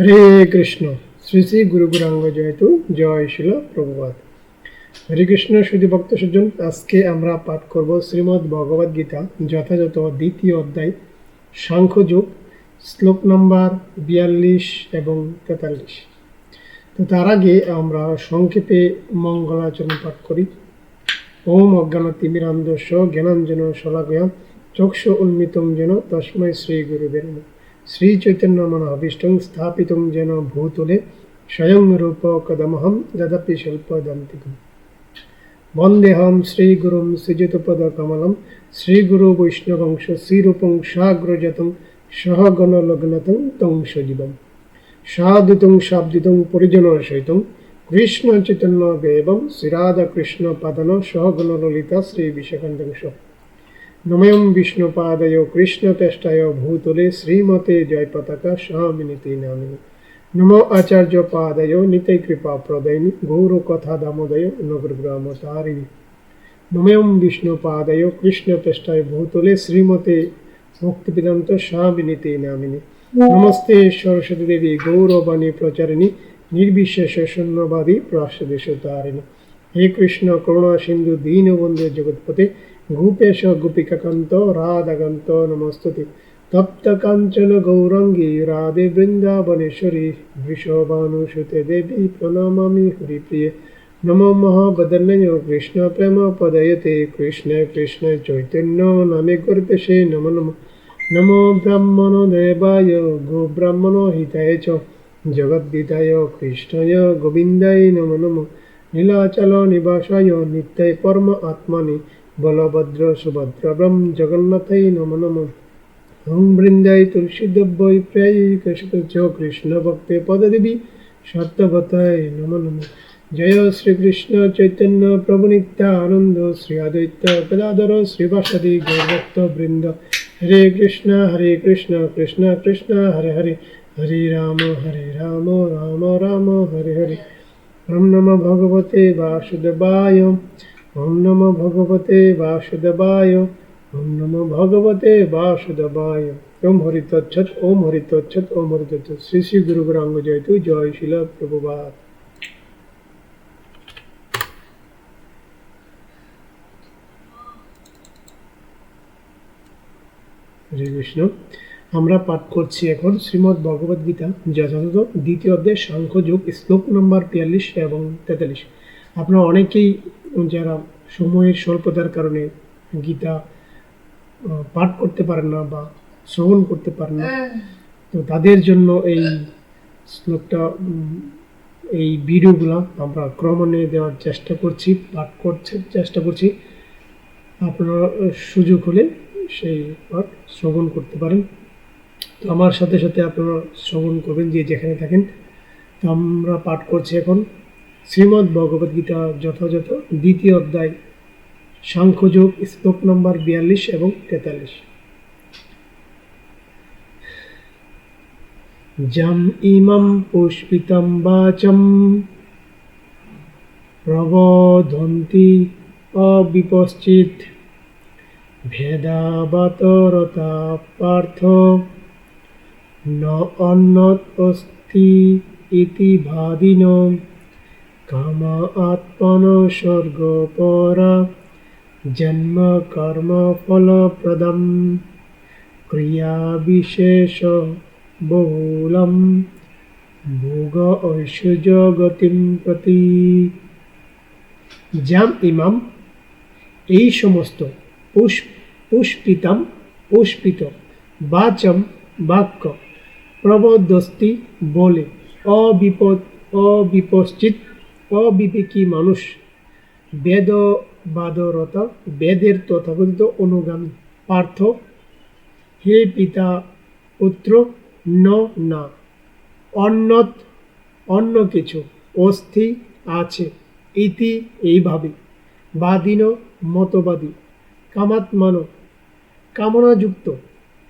হরে কৃষ্ণ। শ্রী শ্রী গুরু গুরাঙ্গ জয়তু জয় শিল প্রভুপাত হরে কৃষ্ণ শুধু ভক্ত সজ্জন আজকে আমরা পাঠ করব শ্রীমদ্ ভগবদ গীতা, যথাযথ দ্বিতীয় অধ্যায় সাংখ্যযোগ শ্লোক নম্বর বিয়াল্লিশ এবং তেতাল্লিশ। তো তার আগে আমরা সংক্ষেপে মঙ্গলাচরণ পাঠ করি। ওম অজ্ঞান অজ্ঞানতিমিরান্ধস্য, জ্ঞানাঞ্জন শলাকয়া চক্ষু উন্মিতম যেন তস্মৈ শ্রী গুরুবে নমঃ। শ্রী চৈতন্য মনোভীষ্টং স্থাপিতং যেন ভূতলে স্বয়ং রূপ কদমহম যদপি স্বল্পদন্তিকম বন্দেহম শ্রীগুরুং শ্রীযুতপদকমলম শ্রীগুরু বৈষ্ণবংশ শ্রীরূপং সাগ্রজতং সহগণলগ্নতং তং সজীবম সাধুতং শাব্দিতং পরিজন সহিতং কৃষ্ণ চৈতন্য দেবম শ্রীরাধা কৃষ্ণ পাদন সহগণ ললিতা শ্রী বিশাখান্তংশ নময়ম বিষ্ণুপাদয় কৃষ্ণতেষ্টায় ভূতলে শ্রীমতে জয় পতাকা স্বামিনীতি নামিনী নম আচার্য পাদয় নিতৈ কৃপা প্রদয়নি, গৌর কথা দামোদয় নগর গ্রাম তারিণী। নময়ম বিষ্ণুপাদয় কৃষ্ণতেষ্টায় ভূতলে শ্রীমতে মুক্তিবেদান্ত স্বামিনীতি নামিনী নমস্তে সরস্বতী দেবী, গৌরবাণী প্রচারিণী, নির্বিশেষ শূন্যবাদী প্রাসদেশ তারিণী। হে কৃষ্ণ, করুণা সিন্ধু, দীনবন্ধু জগৎপতে গোপেশ গোপিকাকান্ত রাধাকান্ত নমস্তুতে তপ্ত কাঞ্চন গৌরঙ্গী রাধে বৃন্দাবনেশ্বরী বৃষভানুসুতে দেবী প্রণমামি হরিপ্রিয়ে নম মহাবদন্নয় কৃষ্ণ প্রেম পদয়তে কৃষ্ণ কৃষ্ণ চৈতন্য নামে গর্পেশে নম নম নমো ব্রাহ্মণ দেবায় গো ব্রাহ্মণ হিতায় চ জগদ্দিতায় কৃষ্ণায় গোবিন্দায় নম নম নীলাচল নিবাসায় নিত্যায় পরম আত্মনি বলভদ্র সুভদ্রব্রম জগন্নাথৈ নম নম। ওম বৃন্দায় তুলসীদেব্যৈ প্রায় কৃষ্ণ কৃষ্ণ ভক্তে পদদেবী সত্যবতায় নম নম। জয় শ্রীকৃষ্ণ চৈতন্য প্রভু নিত্যানন্দ শ্রী আদিত্য গদাধর শ্রীবাসাদি গৌরভক্ত বৃন্দ। হরে কৃষ্ণ হরে কৃষ্ণ কৃষ্ণ কৃষ্ণ, হরে হরে। হরে রাম হরে রাম রাম রাম, হরে হরে। ওম নম ভগবতে বাসুদেবায়। ওম নম ভগবতে বাসুদেবায়, ওম নম ভগবতে বাসুদেবায়। ওম হরি তচ্ছত ওম হরি তচ্ছত ওম হরি তচ্ছত শ্রী শ্রী গুরু গৌরাঙ্গ জয়তু জয় শিল প্রভুবাদ হরে কৃষ্ণ। আমরা পাঠ করছি এখন শ্রীমদ্ ভগবদ গীতা, যথাযথ দ্বিতীয় অধ্যায় সাংখ্যযোগ শ্লোক নম্বর বিয়াল্লিশ এবং তেতাল্লিশ। আপনারা অনেকেই যারা সময়ের স্বল্পতার কারণে গীতা পাঠ করতে পারেন না বা শ্রবণ করতে পারেন না তো তাদের জন্য এই শ্লোকটা এই ভিডিওগুলো আমরা ক্রমান্বয়ে দেওয়ার চেষ্টা করছি পাঠ করছে চেষ্টা করছি। আপনারা সুযোগ হলে সেই পাঠ শ্রবণ করতে পারেন। তো আমার সাথে সাথে আপনারা শ্রবণ করবেন যে যেখানে থাকেন। তো আমরা পাঠ করছি এখন। শ্রীমদ্ ভগবদ গীতা যথাযথ, দ্বিতীয় অধ্যায়, সাংখ্যযোগ, শ্লোক নম্বর বিয়াল্লিশ এবং তেতাল্লিশ। যম ইমম পুষ্পিতম বাচম, প্রবোধন্তি অবিপশ্চিত, ভেদাবাতরতা পার্থ, ন অন্যত অস্তি ইতি ভাদিন কামা আত্মন স্বর্গ পরা, জন্ম কর্ম ফলপ্রদম, ক্রিয়া বিশেষ বহুলম, ভোগ ঐশ্বর্য গতিম প্রতি। জাম ইমাম, এই সমস্ত পুষ্প পুষ্পিতম, পুষ্পিত বাচম বাক্য প্রবদস্তি বলে অবিপদ, অবিপশ্চিত অবিবেকী মানুষ। বেদ, বাদরতা, বেদের তথাকথিত অনুগামী পার্থ। হে পিতা পুত্র, ন, না। অন্যত, অন্য কিছু অস্থি আছে, ইতি এইভাবে। বাদিন, মতবাদী। কামাত্মান, কামনাযুক্ত।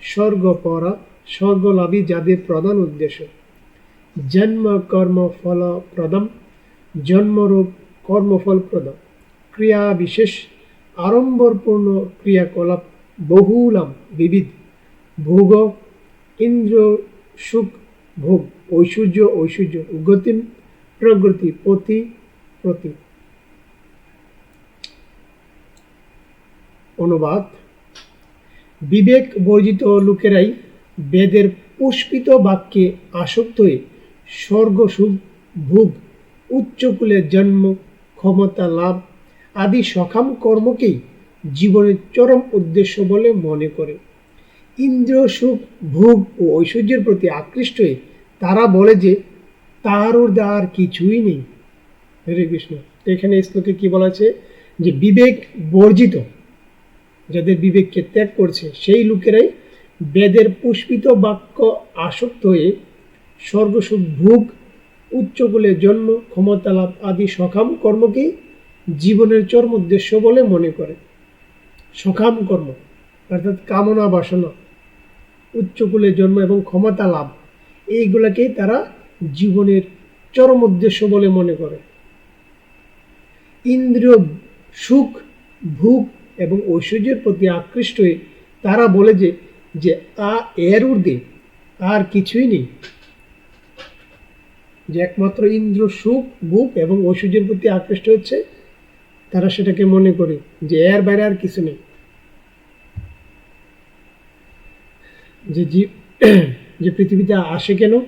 স্বর্গ পরা স্বর্গলাভী যাদের প্রধান উদ্দেশ্য। জন্ম, কর্ম, ফল প্রদম। জন্মরূপ কর্মফল প্রদম ক্রিয়া বিশেষ, আড়ম্বরপূর্ণ ক্রিয়াকলাপ বহুলাম বিবিধ। ভোগ, ইন্দ্র, সুখ, ভোগ, ঐশ্বর্য ঐশ্বর্য গতি প্রগতি পতি প্রতি। অনুবাদ। বিবেক বর্জিত লোকেরাই বেদের পুষ্পিত বাক্যে আসক্ত হয়ে স্বর্গ সুখ ভোগ উচ্চকুলের জন্ম, ক্ষমতা লাভ আদি সকাম কর্মকেই জীবনের চরম উদ্দেশ্য বলে মনে করে। ইন্দ্র, সুখ, ভোগ ও ঐশ্বর্যের প্রতি আকৃষ্ট হয়ে তারা বলে যে তার আর কিছুই নেই। হরে কৃষ্ণ। এখানে শ্লোকে কি বলা আছে? যে বিবেক বর্জিত, যাদের বিবেককে ত্যাগ করছে, সেই লোকেরাই বেদের পুষ্পিত বাক্য আসক্ত হয়ে স্বর্গসুখ ভোগ উচ্চকুলে জন্ম ক্ষমতা লাভ আদি সকাম কর্মকেই জীবনের চরম উদ্দেশ্য বলে মনে করে। সকাম কর্ম, অর্থাৎ কামনা বাসনা উচ্চকুলে জন্ম এবং ক্ষমতা লাভ এইগুলাকেই তারা জীবনের চরম উদ্দেশ্য বলে মনে করে। ইন্দ্রিয় সুখ, ভোগ এবং ঐশ্বর্যের প্রতি আকৃষ্ট হয়ে তারা বলে যে যে আ এর ঊর্ধ্বে আর কিছুই নেই। যে একমাত্র ইন্দ্র সুখ, ভোগ এবং ঐশ্বর্যের প্রতি আকৃষ্ট হচ্ছে, তারা সেটাকে মনে করে যে এর বাইরে আর কিছু নেই। যে জীব, যে পৃথিবীতে আসে কেন?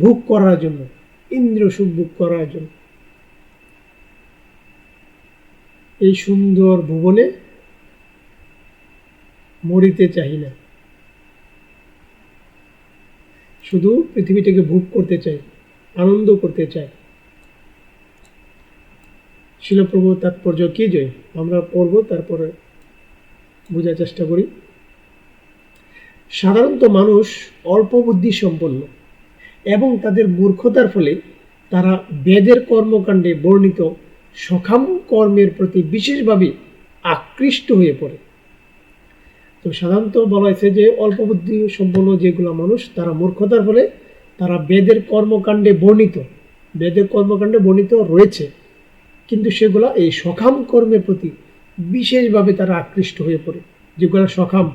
ভোগ করার জন্য, ইন্দ্র সুখ ভোগ করার জন্য। এই সুন্দর ভুবনে মরিতে চাই না। শুধু পৃথিবীটাকে ভোগ করতে চাই। আনন্দ করতে চাই শিলপ্রভু তাৎপর্য কি জয় আমরা পড়ব তারপরে বোঝার চেষ্টা করি। সাধারণত মানুষ অল্প বুদ্ধি সম্পন্ন এবং তাদের মূর্খতার ফলে তারা বেদের কর্মকাণ্ডে বর্ণিত সখাম কর্মের প্রতি বিশেষভাবে আকৃষ্ট হয়ে পড়ে। তো সাধারণত বলা হয়েছে যে অল্প বুদ্ধি সম্পন্ন যেগুলো মানুষ, তারা মূর্খতার ফলে তারা বেদের কর্মকাণ্ডে বর্ণিত, বেদের কর্মকাণ্ডে বর্ণিত রয়েছে। কিন্তু সেগুলা এই সকাম কর্মের প্রতি বিশেষভাবে তারা আকৃষ্ট হয়ে পড়ে, যেগুলো সকাম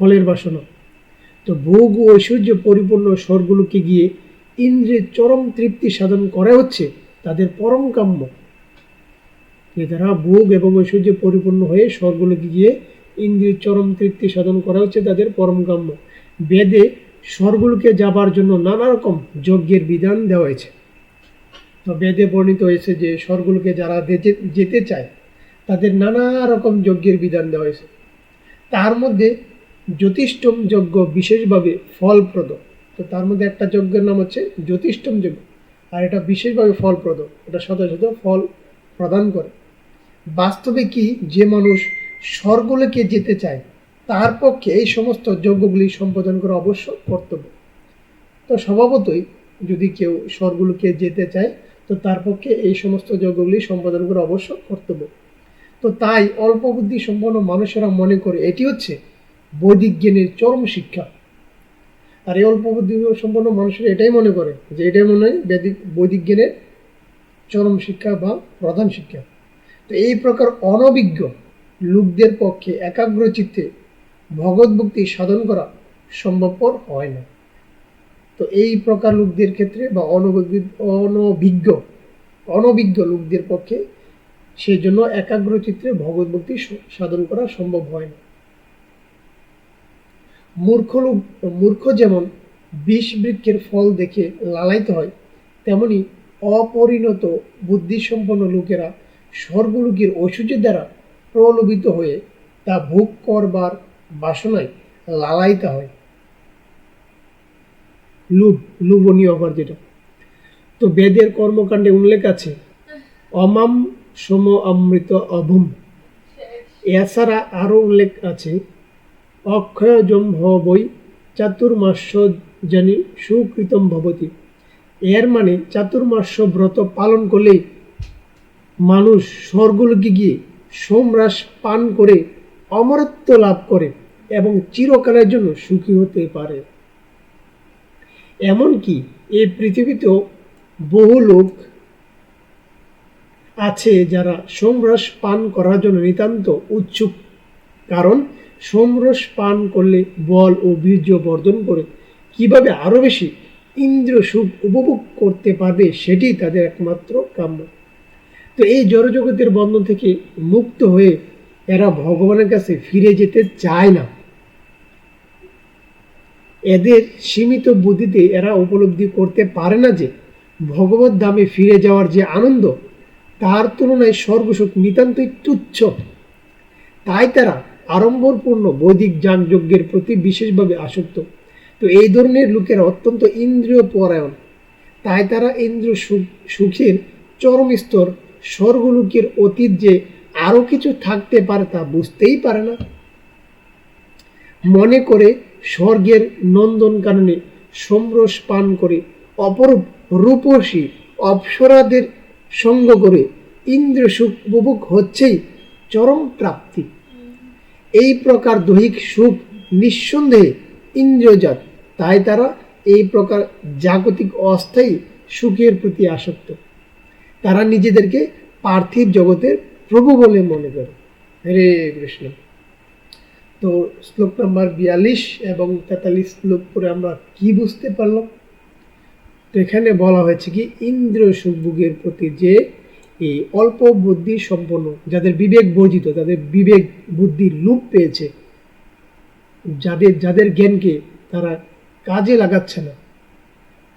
ফলের বাসনা। তো ভোগ ও ঐশ্বর্য পরিপূর্ণ স্বরগুলোকে গিয়ে ইন্দ্রের চরম তৃপ্তি সাধন করা হচ্ছে, তাদের পরম কাম্য। তারা ভোগ এবং ঐশ্বর্য পরিপূর্ণ হয়ে স্বরগুলোকে গিয়ে ইন্দ্রিয় চরম তৃপ্তি সাধন করা হচ্ছে, তাদের পরম কাম্য। বেদে স্বরগুলোকে যাবার জন্য নানা রকম যজ্ঞের বিধান দেওয়া হয়েছে। তো বেদে বর্ণিত হয়েছে যে, স্বরগুলোকে যারা যেতে- চায়, তাদের নানা রকম যজ্ঞের বিধান দেওয়া হয়েছে। তার মধ্যে জ্যোতিষ্ঠম যজ্ঞ বিশেষভাবে ফলপ্রদ। তো তার মধ্যে একটা যজ্ঞের নাম হচ্ছে জ্যোতিষ্ঠম যজ্ঞ। আর এটা বিশেষভাবে ফলপ্রদ, এটা শত শত ফল প্রদান করে। বাস্তবে কি যে মানুষ স্বর্গলোকে যেতে চায় তার পক্ষে এই সমস্ত যজ্ঞগুলি সম্পাদন করা অবশ্য কর্তব্য। তো স্বভাবতই যদি কেউ স্বর্গলোকে যেতে চায়, তো তার পক্ষে এই সমস্ত যজ্ঞগুলি সম্পাদন করা অবশ্য কর্তব্য। তো তাই অল্প বুদ্ধি সম্পন্ন মানুষেরা মনে করে এটি হচ্ছে বৈদিক জ্ঞানের চরম শিক্ষা। আর এই অল্প বুদ্ধি সম্পন্ন মানুষেরা এটাই মনে করে যে এটাই মনে হয় বৈদিক বৈদিক জ্ঞানের চরম শিক্ষা বা প্রধান শিক্ষা। তো এই প্রকার অনভিজ্ঞ লোকদের পক্ষে একাগ্র চিত্তে ভগৎ ভক্তি সাধন করা সম্ভবপর হয় না। তো এই প্রকার লোকদের ক্ষেত্রে বা অনভিজ্ঞ অনভিজ্ঞ অনভিজ্ঞ লোকদের পক্ষে সেই জন্য একাগ্র চিত্রে ভগৎ ভক্তি সাধন করা সম্ভব হয় না। মূর্খ লোক, মূর্খ যেমন বিষ বৃক্ষের ফল দেখে লালাইতে হয়, তেমনি অপরিণত বুদ্ধিসম্পন্ন লোকেরা স্বর্গলোকের ঐশ্বর্যের দ্বারা প্রলোভিত হয়ে তা ভোগ করবার বাসনায় লালায়িত হয়। লুভ লুবনীয় আবার যেটা। তো বেদের কর্মকাণ্ডে উল্লেখ আছে, অমাম সম অমৃত অভুম। এছাড়া আরও উল্লেখ আছে, অক্ষয়জম বই চাতুর্মাস্য জানি সুকৃতম ভবতি। এর মানে চাতুর্মাস্য ব্রত পালন করলে মানুষ স্বর্গলোকে গিয়ে সোমরাস পান করে অমরত্ব লাভ করে এবং চিরকালের জন্য সুখী হতে পারে। এমনকি এই পৃথিবীতেও বহু লোক আছে যারা সোমরস পান করার জন্য নিতান্ত উৎসুক। কারণ সোমরস পান করলে বল ও বীর্য বর্ধন করে কীভাবে আরও বেশি ইন্দ্র সুখ উপভোগ করতে পারবে সেটি তাদের একমাত্র কাম্য। তো এই জড়জগতের বন্ধন থেকে মুক্ত হয়ে এরা ভগবানের কাছে ফিরে যেতে চায় না। এদের সীমিত বুদ্ধিতে এরা উপলব্ধি করতে পারে না যে ভগবত ধামে ফিরে যাওয়ার যে আনন্দ, তার তুলনায় সর্বসুখ নিতান্তই তুচ্ছ। তাই তারা আড়ম্বরপূর্ণ বৈদিক যাগযজ্ঞের প্রতি বিশেষভাবে আসক্ত। তো এই ধরনের লোকেরা অত্যন্ত ইন্দ্রিয় পরায়ণ। তাই তারা ইন্দ্র সুখ- সুখের চরম স্তর স্বর্গলোকের অতীত যে আরও কিছু থাকতে পারে তা বুঝতেই পারে না। মনে করে স্বর্গের নন্দন নন্দনকাননে সমরস পান করে অপরূপ রূপসী অপ্সরাদের সঙ্গ করে ইন্দ্র সুখ উপভোগ হচ্ছেই চরম প্রাপ্তি। এই প্রকার দৈহিক সুখ নিঃসন্দেহে ইন্দ্রিয়জাত তাই তারা এই প্রকার জাগতিক অস্থায়ী সুখের প্রতি আসক্ত। তারা নিজেদেরকে পার্থিব জগতের প্রভু বলে মনে করে। হরে কৃষ্ণ। তো শ্লোক নাম্বার বিয়াল্লিশ এবং তেতাল্লিশ শ্লোক পরে আমরা কি বুঝতে পারলাম? তো এখানে বলা হয়েছে কি, ইন্দ্র সুখভোগের প্রতি যে এই অল্প বুদ্ধি সম্পন্ন, যাদের বিবেক বর্জিত তাদের বিবেক বুদ্ধি লুপ পেয়েছে, যাদের যাদের জ্ঞানকে তারা কাজে লাগাচ্ছে না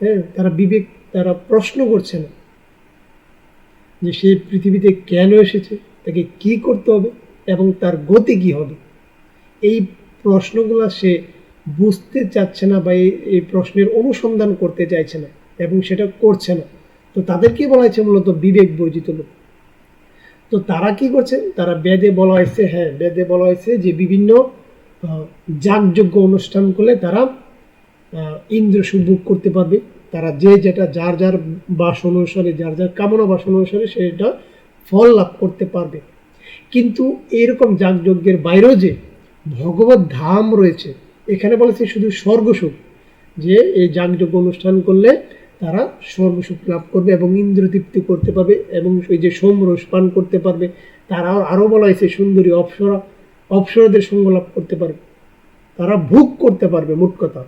হ্যাঁ তারা বিবেক, তারা প্রশ্ন করছে না যে সে পৃথিবীতে কেন এসেছে, তাকে কি করতে হবে এবং তার গতি কি হবে? এই প্রশ্নগুলো সে বুঝতে চাচ্ছে না বা এই- প্রশ্নের অনুসন্ধান করতে চাইছে না এবং সেটা করছে না। তো তাদেরকে বলা হয়েছে মূলত বিবেক বর্জিত লোক। তো তারা কি করছে? তারা বেদে বলা হয়েছে হ্যাঁ বেদে বলা হয়েছে যে বিভিন্ন যাগযজ্ঞ অনুষ্ঠান করলে তারা ইন্দ্র সুভোগ করতে পারবে। তারা যে যেটা যার যার বাস অনুসারে যার যার কামনা বাস অনুসারে সেটা ফল লাভ করতে পারবে। কিন্তু এরকম যাগযজ্ঞের বাইরেও যে ভগবত ধাম রয়েছে, এখানে বলেছে শুধু স্বর্গসুখ, যে এই যাগযজ্ঞ অনুষ্ঠান করলে তারা স্বর্গসুখ লাভ করবে এবং ইন্দ্রতৃপ্তি করতে পারবে এবং ওই যে সোমরস পান করতে পারবে। তারা আরও বলা হয়েছে সুন্দরী অপ্সরা, অপ্সরাদের সঙ্গ লাভ করতে পারবে। তারা ভোগ করতে পারবে, মোট কথা।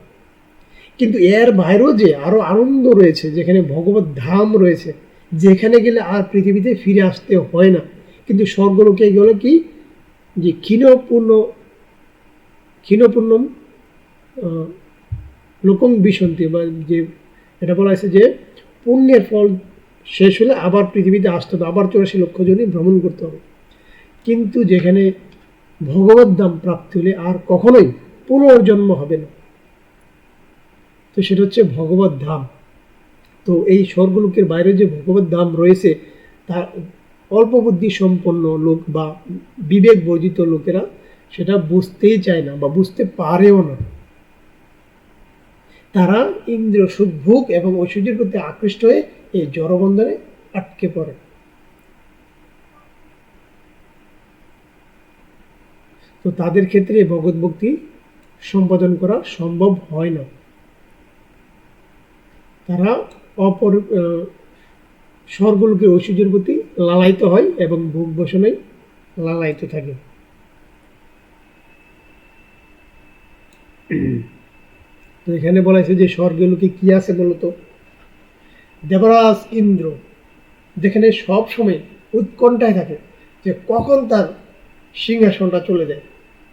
কিন্তু এর বাইরেও যে আরও আনন্দ রয়েছে যেখানে ভগবত ধাম রয়েছে যেখানে গেলে আর পৃথিবীতে ফিরে আসতে হয় না। কিন্তু স্বর্গলোকে গেলে কি? যে ক্ষীণপূর্ণ ক্ষীণপূর্ণ আহ, লোকং বিসন্তি বা যে এটা বলা হয়েছে যে পুণ্যের ফল শেষ হলে আবার পৃথিবীতে আসতে হবে আবার চৌরাশি লক্ষ জনই ভ্রমণ করতে হবে। কিন্তু যেখানে ভগবত ধাম প্রাপ্তি হলে আর কখনোই পুনর্জন্ম হবে না। তো সেটা হচ্ছে ভগবত ধাম। তো এই স্বর্গলোকের বাইরে যে ভগবত ধাম রয়েছে তা অল্প বুদ্ধি সম্পন্ন লোক বা বিবেক বর্জিত লোকেরা সেটা বুঝতেই চায় না বা বুঝতে পারেও না। তারা ইন্দ্র সুখ ভোগ এবং ঐশ্বর্যের প্রতি আকৃষ্ট হয়ে এই জড়বন্ধনে আটকে পড়ে। তো তাদের ক্ষেত্রে ভগৎ ভক্তি সম্পাদন করা সম্ভব হয় না। তারা অপর আহ, স্বর্গলোকের ঐশ্বর্যের প্রতি লালায়িত হয় এবং ভোগ বসনায় লালায়িত থাকে। তো এখানে বলা হয়েছে যে স্বর্গলোকে কি আছে বলতো? দেবরাজ ইন্দ্র যেখানে সব সময় উৎকণ্ঠায় থাকে যে কখন তার সিংহাসনটা চলে যায়।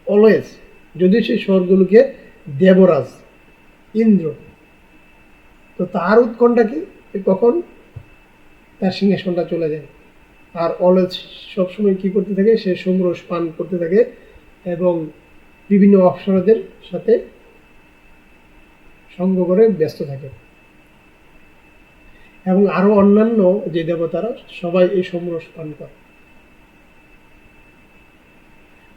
অলওয়েজ যদি সে স্বর্গলোকে দেবরাজ ইন্দ্র তো তার উৎকণ্ঠা কি? কখন? তার সিংহাসনটা চলে যায়। আর অলওয়েজ সবসময় কি করতে থাকে? সে সমরস পান করতে থাকে এবং বিভিন্ন অপসরদের সাথে সঙ্গ করে ব্যস্ত থাকে। এবং আরও অন্যান্য যে দেবতারা সবাই এই সমরস পান করে।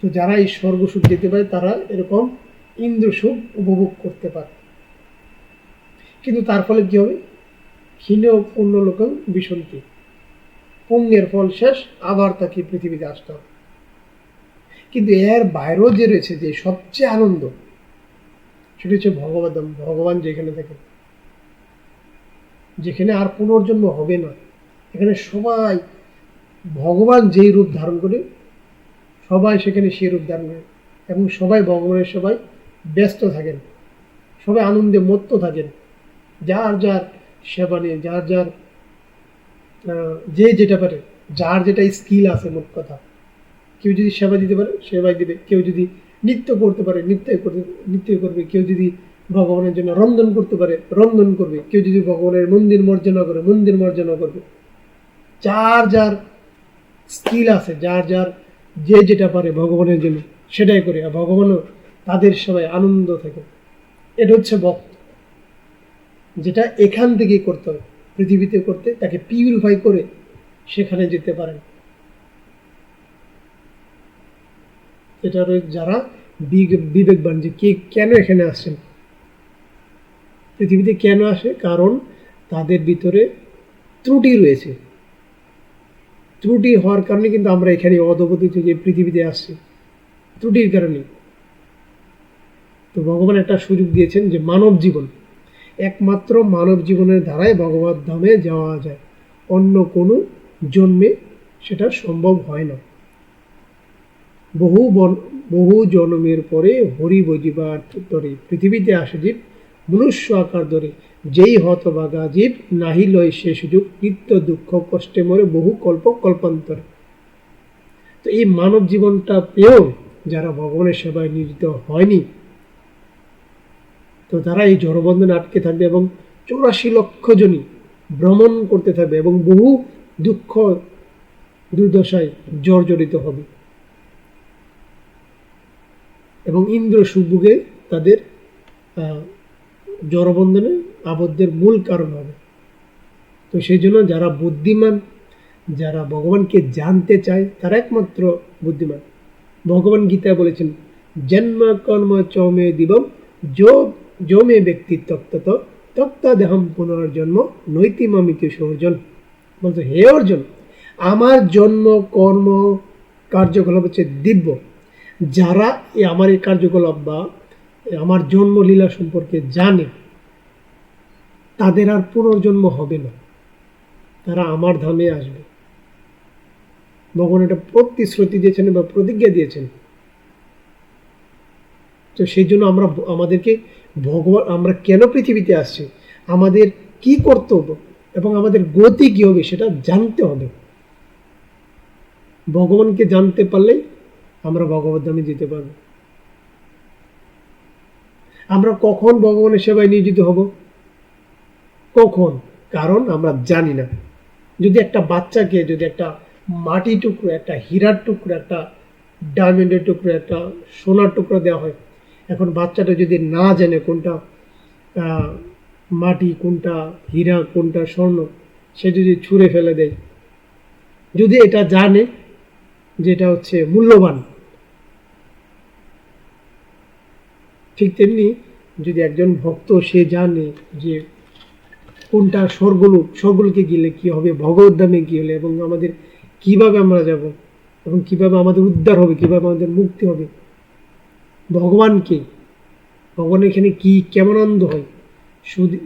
তো যারা এই স্বর্গসুখ যেতে পারে, তারা এরকম ইন্দ্র সুখ উপভোগ করতে পারে। কিন্তু তার ফলে কি হবে? ক্ষীণ পূর্ণ লোক বিসন্তি পুণ্যের ফল শেষ, আবার তাকে পৃথিবীতে আসতে হবে। কিন্তু এর বাইরেও যে রয়েছে যে সবচেয়ে আনন্দ, সেটা হচ্ছে ভগবান ভগবান যেখানে থাকে। যেখানে আর পুনর্জন্ম হবে না। এখানে সবাই, ভগবান যেই রূপ ধারণ করে, সবাই সেখানে সেই রূপ ধারণ করে। এবং সবাই ভগবানের সবাই ব্যস্ত থাকেন। সবাই আনন্দে মত্ত থাকেন। যার যার সেবা নিয়ে, যার যার যে যেটা পারে, যার যেটা স্কিল আছে মোট কথা। কেউ যদি সেবা দিতে পারে, সেবাই দিবে। কেউ যদি নৃত্য করতে পারে নৃত্যই করতে নৃত্যই করবে। কেউ যদি ভগবানের জন্য রন্ধন করতে পারে, রন্ধন করবে। কেউ যদি ভগবানের মন্দির মর্জনা করে, মন্দির মর্জনা করবে। যার যার স্কিল আছে, যার যার যে যেটা পারে ভগবানের জন্য, সেটাই করে। আর ভগবানও তাদের সবাই আনন্দ থাকে। এটা হচ্ছে ভক্ত যেটা এখান থেকেই করতে হয়, পৃথিবীতে করতে, তাকে পিউরিফাই করে সেখানে যেতে পারেন। এটা যারা বিবেকবান যে কে, কেন এখানে আসছেন? পৃথিবীতে কেন আসে? কারণ তাদের ভিতরে ত্রুটি রয়েছে। ত্রুটি হওয়ার কারণে কিন্তু আমরা এখানে অধপতি থেকে পৃথিবীতে আসছি। ত্রুটির কারণে। তো ভগবান একটা সুযোগ দিয়েছেন যে মানব জীবন। একমাত্র মানব জীবনের দ্বারাই ভগবত ধামে যাওয়া যায়। অন্য কোনো জন্মে সেটা সম্ভব হয় না। বহু বন বহু জন্মের পরে হরি বজিবার তরে পৃথিবীতে আসে জীব, মনুষ্য আকার ধরে যেই হতভাগা জীব, নাহি লয় সে সুযোগ, নিত্য দুঃখ, কষ্টে মরে বহু কল্প, কল্পান্তরে। তো এই মানব জীবনটা পেয়েও যারা ভগবানের সেবায় নিয়োজিত হয়নি তো তারা এই জড়বন্ধনে আটকে থাকবে এবং চৌরাশি লক্ষ জনই ভ্রমণ করতে থাকবে এবং বহু দুঃখ দুর্দশায় জর্জরিত হবে। এবং ইন্দ্র সুভুগে তাদের জড়বন্ধনে আবদ্ধের মূল কারণ হবে। তো সেই জন্য যারা বুদ্ধিমান, যারা ভগবানকে জানতে চায়, তারা একমাত্র বুদ্ধিমান। ভগবান গীতা বলেছেন, জন্ম কর্ম চমে দিবম যো যমে ব্যক্তি তত্ত্বত তত্ত্বা দেহম পুনর্জন্ম নৈতিমামিত সর্জন বলছে, হে অর্জুন, আমার জন্ম, কর্ম, কার্যকলাপ হচ্ছে দিব্য। যারা আমার এই কার্যকলাপ বা আমার জন্মলীলা সম্পর্কে জানে, তাদের আর পুনর্জন্ম হবে না। তারা আমার ধামে আসবে। ভগবান এটা প্রতিশ্রুতি দিয়েছেন বা প্রতিজ্ঞা দিয়েছেন। তো সেই জন্য আমরা আমাদেরকে ভগবান, আমরা কেন পৃথিবীতে আসছি? আমাদের কি কর্তব্য এবং আমাদের গতি কী হবে সেটা জানতে হবে। ভগবানকে জানতে পারলেই আমরা ভগবত ধামে যেতে পারব। আমরা কখন ভগবানের সেবায় নিয়োজিত হব? কখন? কারণ আমরা জানি না। যদি একটা বাচ্চাকে, যদি একটা মাটি টুকরো, একটা হীরার টুকরো, একটা ডায়মন্ডের টুকরো, একটা সোনার টুকরো দেওয়া হয় এখন বাচ্চাটা যদি না জানে কোনটা মাটি কোনটা, হীরা কোনটা, স্বর্ণ, সে যদি ছুঁড়ে ফেলে দেয়, যদি এটা জানে যেটা হচ্ছে মূল্যবান, ঠিক তেমনি যদি একজন ভক্ত সে জানে যে কোনটা স্বর্গলোক, স্বর্গলোকে গেলে কি হবে, ভগবত ধামে কি হলে, এবং আমাদের কীভাবে আমরা যাব, এবং কীভাবে আমাদের উদ্ধার হবে, কীভাবে আমাদের মুক্তি হবে ভগবানকে। ভগবান এখানে কি, কেমন আনন্দ হয়?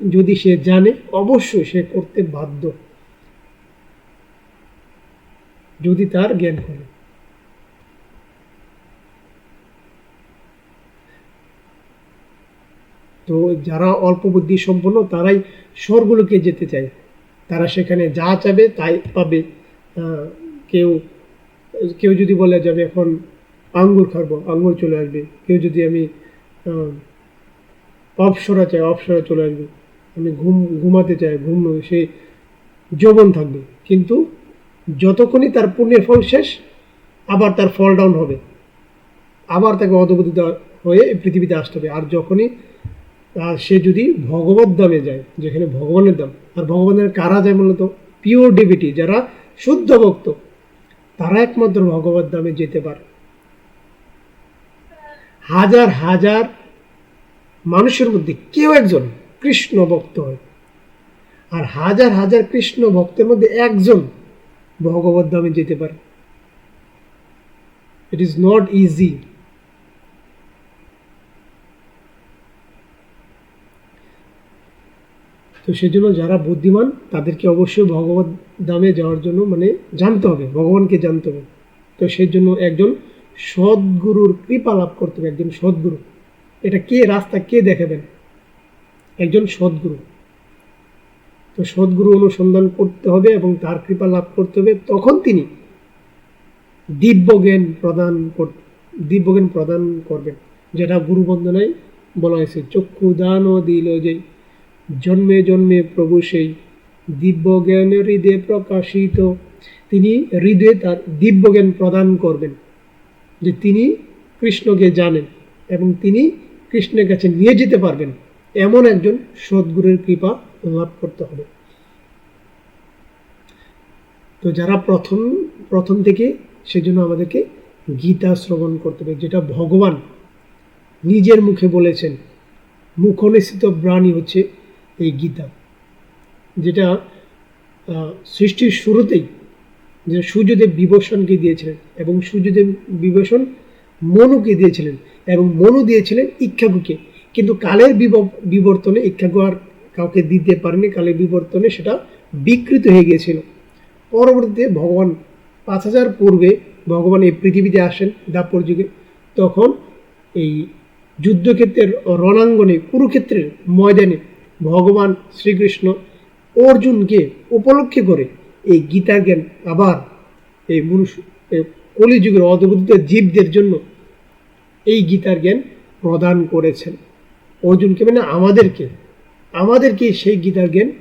যদি সে জানে, অবশ্যই সে করতে বাধ্য। যদি তার জ্ঞান করে। তো যারা অল্প বুদ্ধি সম্পন্ন, তারাই স্বরগুলোকে যেতে চায়। তারা সেখানে যা চাবে, তাই পাবে। কেউ কেউ যদি বলে, যাবে এখন আঙ্গুর খাব, আঙ্গুর চলে আসবে। কেউ যদি আমি অপসরা চাই অপসরা চলে আসবে। আমি ঘুম, ঘুমাতে চাই, ঘুম, সে যৌবন থাকবে। কিন্তু যতক্ষণই তার পুণ্যের ফল শেষ, আবার তার ফল ডাউন হবে। আবার তাকে অধপতিত হয়ে পৃথিবীতে আসতে হবে। আর যখনই সে যদি ভগবত দামে যায়, যেখানে ভগবানের দাম আর ভগবানের কারা যায় মূলত পিওর ডিভিটি যারা শুদ্ধ ভক্ত, তারা একমাত্র ভগবত দামে যেতে পারে। হাজার হাজার মানুষের মধ্যে কেউ একজন কৃষ্ণ ভক্ত হয়। আর হাজার হাজার কৃষ্ণ ভক্তের মধ্যে একজন ভগবত ধামে যেতে পারে। ইট ইজ নট ইজি তো সেজন্য যারা বুদ্ধিমান, তাদেরকে অবশ্যই ভগবত ধামে যাওয়ার জন্য মানে জানতে হবে, ভগবানকে জানতে হবে। তো সেই জন্য একজন সদ্গুরুর কৃপা লাভ করতে হবে একজন সদ্গুরু। এটা কে রাস্তা কে দেখাবেন? একজন সদ্গুরু। তো সদ্গুরু অনুসন্ধান করতে হবে এবং তার কৃপা লাভ করতে হবে। তখন তিনি দিব্য জ্ঞান প্রদান কর- দিব্য জ্ঞান প্রদান করবেন। যেটা গুরু বন্দনায় বলা হয়েছে, চক্ষু দান ও দিল যে জন্মে জন্মে প্রভু সেই দিব্য জ্ঞানের হৃদয়ে প্রকাশিত। তিনি হৃদয়ে তার দিব্য জ্ঞান প্রদান করবেন। যে তিনি কৃষ্ণকে জানেন এবং তিনি কৃষ্ণের কাছে নিয়ে যেতে পারবেন। এমন একজন সদ্গুরুর কৃপা লাভ করতে হবে। তো যারা প্রথম প্রথম থেকে সেজন্য আমাদেরকে গীতা শ্রবণ করতে হবে, যেটা ভগবান নিজের মুখে বলেছেন। মুখনিশ্চিত প্রাণী হচ্ছে এই গীতা, যেটা সৃষ্টির শুরুতেই যে সূর্যদেব বিভূষণকে দিয়েছিলেন এবং সূর্যদেব বিভূষণ মনুকে দিয়েছিলেন এবং মনু দিয়েছিলেন ইক্ষাকুকে কিন্তু কালের বিবর্তনে ইক্ষাকু আর কাউকে দিতে পারেনি, কালের বিবর্তনে সেটা বিকৃত হয়ে গিয়েছিল। পরবর্তীতে ভগবান পাঁচ হাজার পূর্বে ভগবান এই পৃথিবীতে আসেন দাপর যুগে। তখন এই যুদ্ধক্ষেত্রের রণাঙ্গনে, কুরুক্ষেত্রের ময়দানে ভগবান শ্রীকৃষ্ণ অর্জুনকে উপলক্ষে করে এই গীতা জ্ঞান আবার এই মনুষ্য এই কলিযুগের অদ্ভুত জীবদের জন্য এই গীতার জ্ঞান প্রদান করেছেন। অর্জুনকে মানে আমাদেরকে আমাদেরকে সেই গীতার জ্ঞান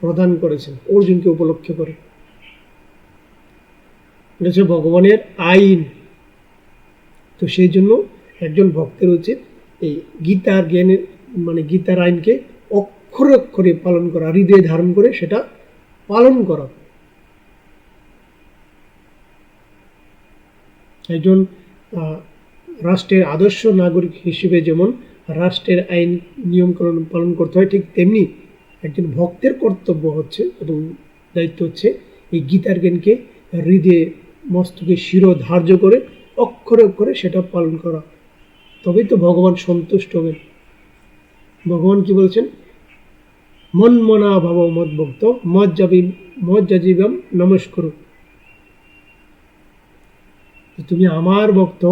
প্রদান করেছেন। অর্জুনকে উপলক্ষে করে। হচ্ছে ভগবানের আইন। তো সেই জন্য একজন ভক্তের উচিত এই গীতার জ্ঞানের মানে গীতার আইনকে অক্ষরে অক্ষরে পালন করা, হৃদয়ে ধারণ করে সেটা পালন করা। একজন রাষ্ট্রের আদর্শ নাগরিক হিসেবে যেমন রাষ্ট্রের আইন, নিয়মকানুন পালন করতে হয়, ঠিক তেমনি একজন ভক্তের কর্তব্য হচ্ছে এবং দায়িত্ব হচ্ছে এই গীতার জ্ঞানকে হৃদয়ে, মস্তকে শির ধার্য করে, অক্ষরে অক্ষরে সেটা পালন করা। তবেই তো ভগবান সন্তুষ্ট হবেন। ভগবান কি বলছেন? মন মনা ভাব মদ ভক্ত মদ যাজিবাম নমস্কর। তুমি আমার ভক্ত,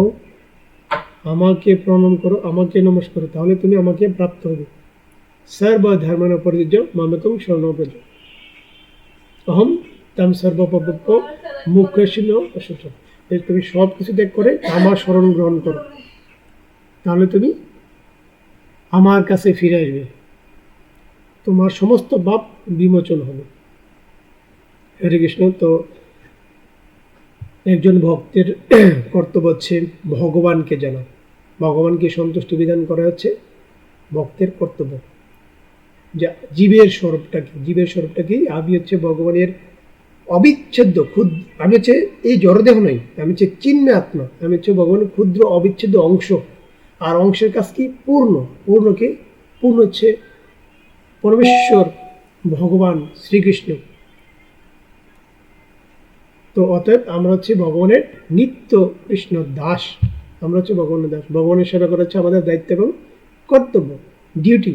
আমাকে প্রণাম করো, আমাকে নমস্কার তাহলে তুমি আমাকে প্রাপ্ত হবে। সর্ব ধর্মন পরিত্য মামেকম শরণব্রজ অহম তাম সর্বপক্ষ মুখ্যশীল অসুস্থ। তুমি সব কিছু ত্যাগ করে আমার স্মরণ গ্রহণ করো, তাহলে তুমি আমার কাছে ফিরে আসবে। তোমার সমস্ত বাপ বিমোচন হবে। হরে কৃষ্ণ, তো একজন ভক্তের কর্তব্য হচ্ছে ভগবানকে জানা। ভগবানকে সন্তুষ্ট বিধান করা হচ্ছে ভক্তের কর্তব্য। যা জীবের স্বরূপটা কি জীবের স্বরূপটা কি আমি হচ্ছে ভগবানের অবিচ্ছেদ্য, ক্ষুদ্র, আমি হচ্ছে এই জড়দেহ নই, আমি হচ্ছে চিহ্ন আত্মা, আমি হচ্ছে ভগবানের ক্ষুদ্র অবিচ্ছেদ্য অংশ। আর অংশের কাজ কি? পূর্ণ, পূর্ণকে, পূর্ণ হচ্ছে পরমেশ্বর, ভগবান শ্রীকৃষ্ণ। তো অতএব আমরা হচ্ছে ভগবানের নিত্য কৃষ্ণ দাস। আমরা হচ্ছে ভগবানের দাস। ভগবানের সেবা করা হচ্ছে আমাদের দায়িত্ব এবং কর্তব্য ডিউটি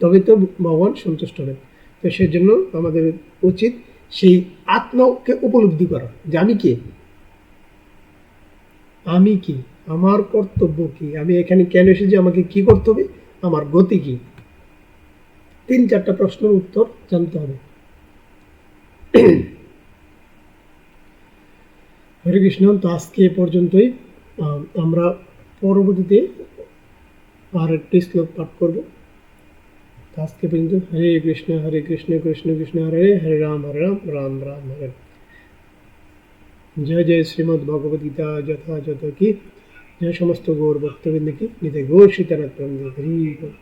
তবে তো ভগবান সন্তুষ্ট হবেন তো সেজন্য আমাদের উচিত সেই আত্মাকে উপলব্ধি করা। যে আমি কে? আমি কি? আমার কর্তব্য কি? আমি এখানে কেন এসেছি? আমাকে কি করতে হবে? আমার গতি কি? তিন চারটা প্রশ্নের উত্তর জানতে হবে। হরে কৃষ্ণ তো আজকে এ পর্যন্তই। আমরা পরবর্তীতে আর একটি শ্লোক পাঠ করব। আজকে পর্যন্ত হরে কৃষ্ণ হরে কৃষ্ণ কৃষ্ণ কৃষ্ণ হরে হরে, রাম হরে রাম রাম রাম হরে জয় জয় শ্রীমদ্ ভগবদ গীতা যথাযথ কি। জয় সমস্ত গৌর ভক্তবৃন্দ কি নিতে গৌর বল।